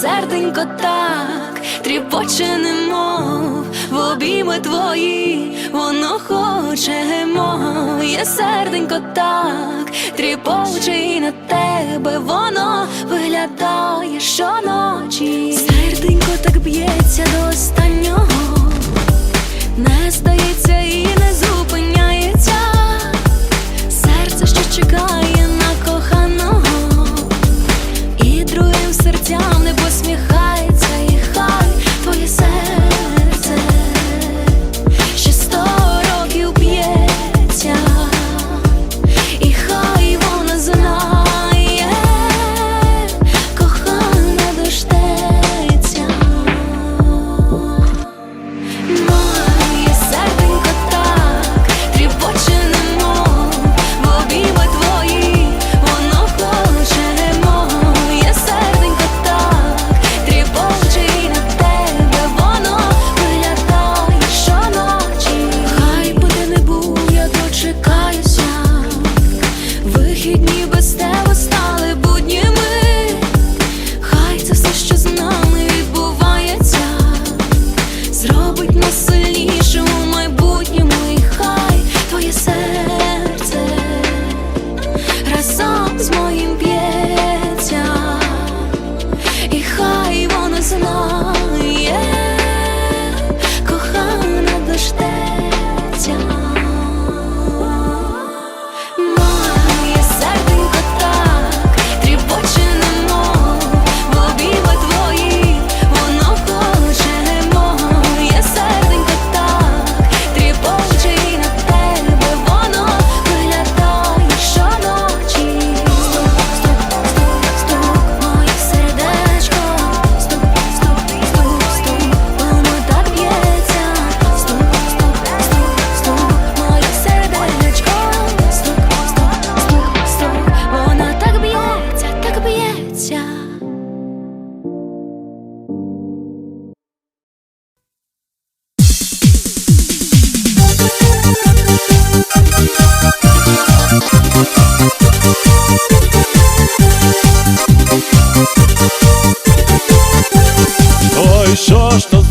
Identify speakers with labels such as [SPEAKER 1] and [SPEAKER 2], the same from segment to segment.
[SPEAKER 1] серденько так тріпоче немов в обійми твої, воно хоче моє серденько так тріпоче і на тебе воно виглядає щоночі. Серденько так б'ється до останнього,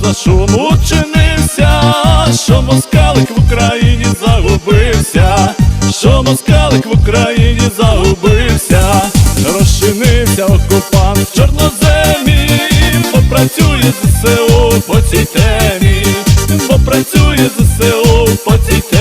[SPEAKER 2] за шум учинився, що москалик в Україні загубився, що москалик в Україні загубився, розчинився окупант в чорноземі, попрацює ЗСУ по цій темі, попрацює ЗСУ по цій темі.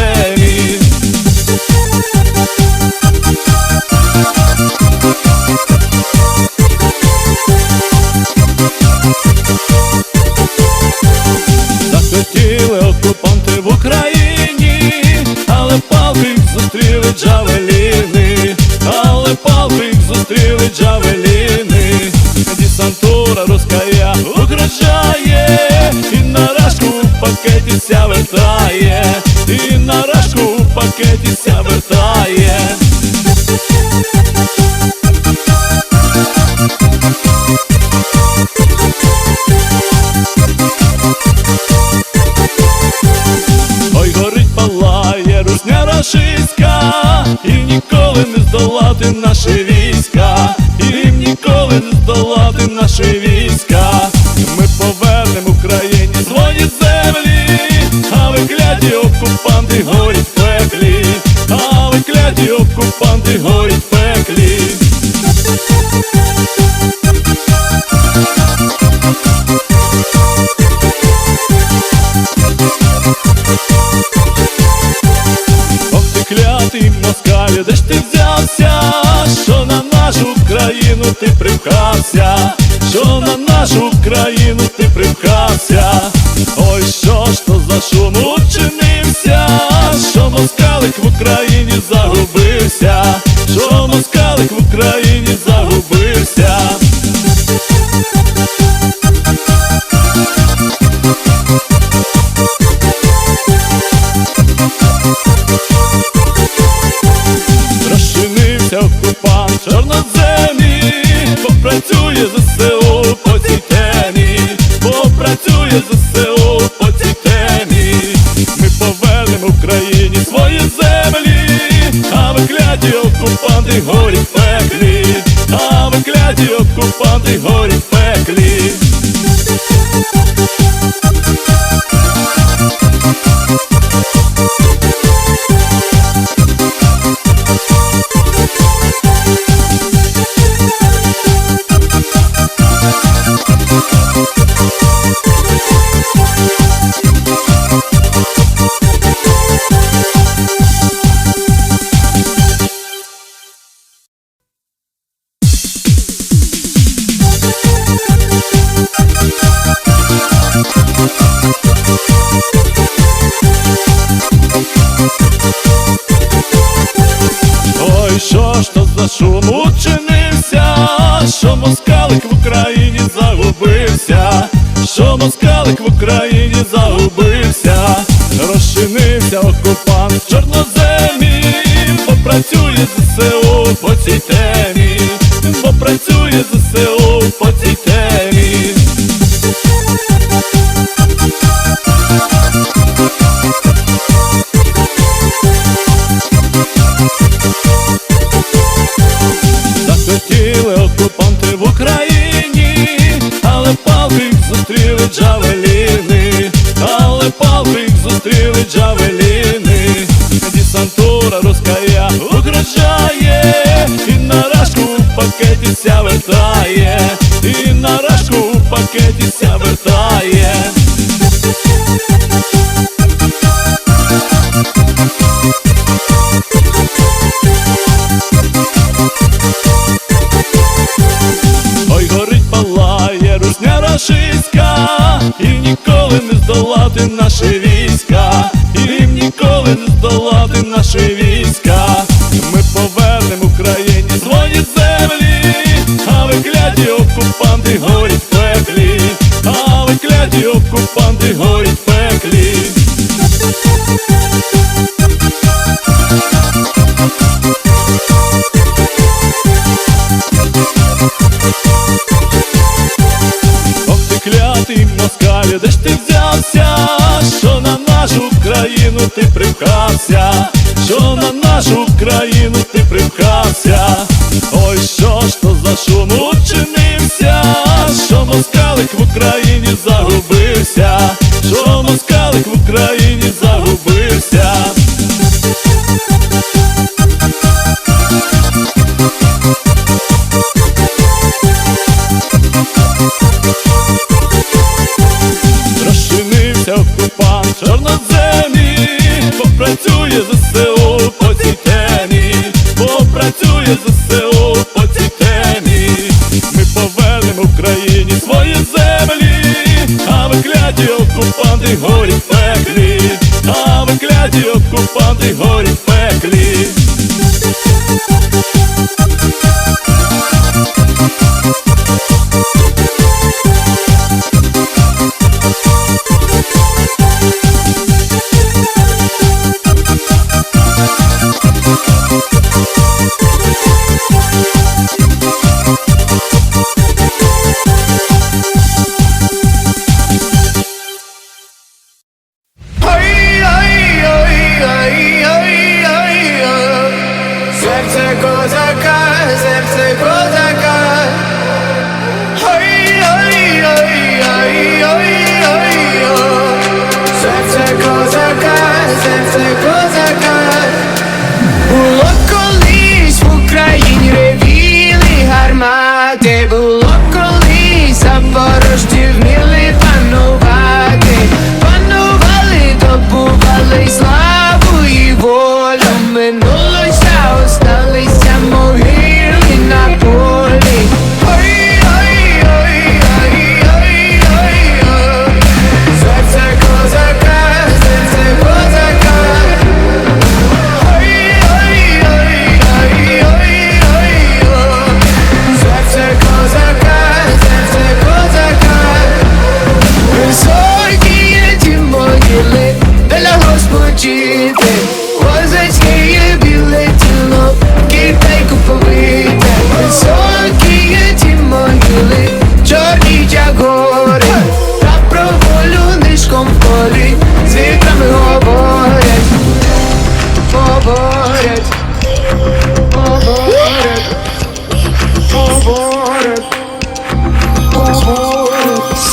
[SPEAKER 2] Зустріли джавеліни, десантура руская угрожає, і на рашку в пакеті ся вертає, і на рашку в пакеті а окупанти горять пеклі. Ох ти клятий москаль, де ж ти взявся, що на нашу країну ти привхався, що на нашу країну ти привхався, ой, що ж то за шум учинився, москалик в Україні загубився, що москалик в Україні загубився. de horrores загубився, що москалик в Україні загубився, розчинився окупант в чорноземі, попрацює ЗСУ по цій темі, попрацює ЗСУ фашистська, і ніколи не здолати наші війська, і ніколи не здолати наші війська.
[SPEAKER 3] distância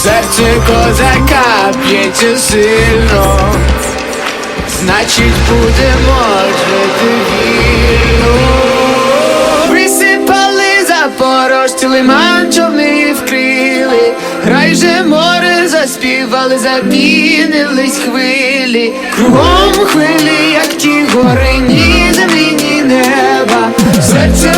[SPEAKER 3] Серце козака б'ється сильно, значить будемо жити вільно. Присипали запорожці лиман човни вкрили, Грай же море заспівали, запінились хвилі, кругом хвилі, як ті гори, ні землі, ні неба. Серце